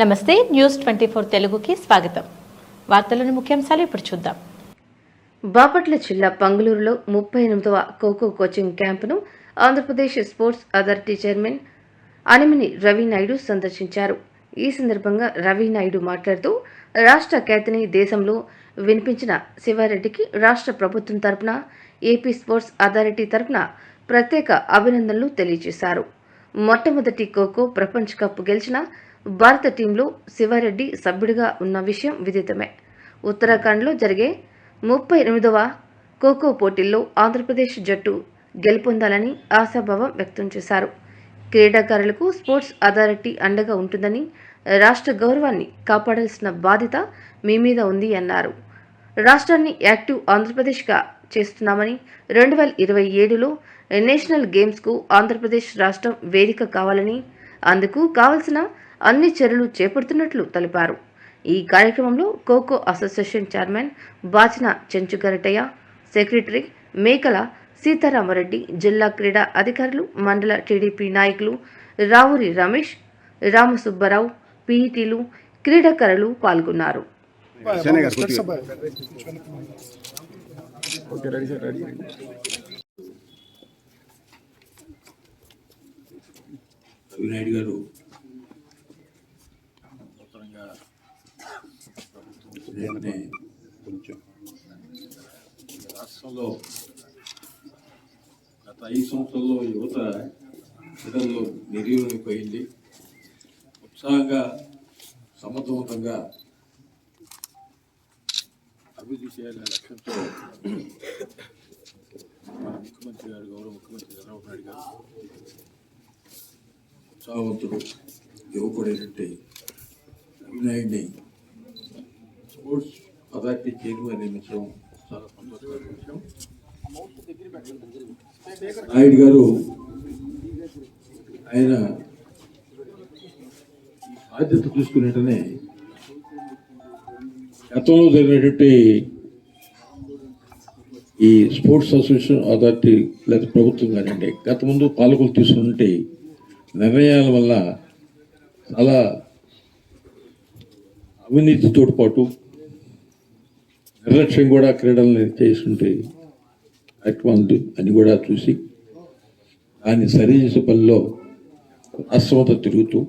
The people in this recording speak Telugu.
నమస్తే న్యూస్ ట్వంటీ ఫోర్ తెలుగుకి స్వాగతం. వార్తలను ముఖ్యాంశాలు ఇప్పుడు చూద్దాం. బాపట్ల జిల్లా పంగులూరులో ముప్పై ఎనిమిదవ kho kho coaching క్యాంపును Andhra Pradesh sports authority chairman Animini Ravi Naidu సందర్శించారు. ఈ సందర్భంగా రవి నాయుడు మాట్లాడుతూ రాష్ట్ర ఖ్యాతిని దేశంలో వినిపించిన శివారెడ్డికి రాష్ట్ర ప్రభుత్వం తరపున ఏపీ స్పోర్ట్స్ అథారిటీ తరపున ప్రత్యేక అభినందనలు తెలియజేశారు. మొట్టమొదటి ఖోఖో ప్రపంచ కప్ గెలిచిన భారత టీంలో శివారెడ్డి సభ్యుడిగా ఉన్న విషయం విదితమే. ఉత్తరాఖండ్లో జరిగే ముప్పై ఎనిమిదవ ఖోఖో పోటీల్లో ఆంధ్రప్రదేశ్ జట్టు గెలుపొందాలని ఆశాభావం వ్యక్తం చేశారు. క్రీడాకారులకు స్పోర్ట్స్ అథారిటీ అండగా ఉంటుందని రాష్ట్ర గౌరవాన్ని కాపాడాల్సిన బాధ్యత మీ మీద ఉంది అన్నారు. రాష్ట్రాన్ని యాక్టివ్ ఆంధ్రప్రదేశ్గా చేస్తున్నామని రెండు వేల ఇరవై ఏడులో నేషనల్ గేమ్స్కు ఆంధ్రప్రదేశ్ రాష్ట్రం వేదిక కావాలని అందుకు కావలసిన అన్ని చర్యలు చేపడుతున్నట్లు తెలిపారు. ఈ కార్యక్రమంలో kho kho association chairman Bachina Chenchugarataiah secretary Mekala Seetharama Reddy జిల్లా క్రీడా అధికారులు మండల టీడీపీ నాయకులు రావురి రమేష్ రామసుబ్బారావు పీఈటీలు క్రీడాకారులు పాల్గొన్నారు. Okay ready sir ready. Ravinaidu గారు. రాష్ట్రంలో గత ఐదు సంవత్సరాల్లో యువత క్రీడల్లో నిర్వీర్యమైపోయింది. ఉత్సాహంగా సమర్థవంతంగా అభివృద్ధి చేయాలనే లక్ష్యంతో సావంతుడు యువకుడైనట్టు అవినాయుడిని స్పోర్ట్స్ అథారిటీ చైర్మన్ నియమించడం చాలా సంతోషకరమైన విషయం. నాయుడు గారు ఆయన బాధ్యత తీసుకునేటనే గతంలో జరిగినటువంటి ఈ స్పోర్ట్స్ అసోసియేషన్ అథారిటీ లేదా ప్రభుత్వం కానివ్వండి గత ముందు పాలకులు తీసుకుంటే నిర్ణయాల వల్ల చాలా అవినీతితో పాటు నిర్లక్ష్యం కూడా క్రీడలను చేస్తుంటే అటువంటి అని కూడా చూసి దాన్ని సరిచేసే పనిలో అస్వత తిరుగుతూ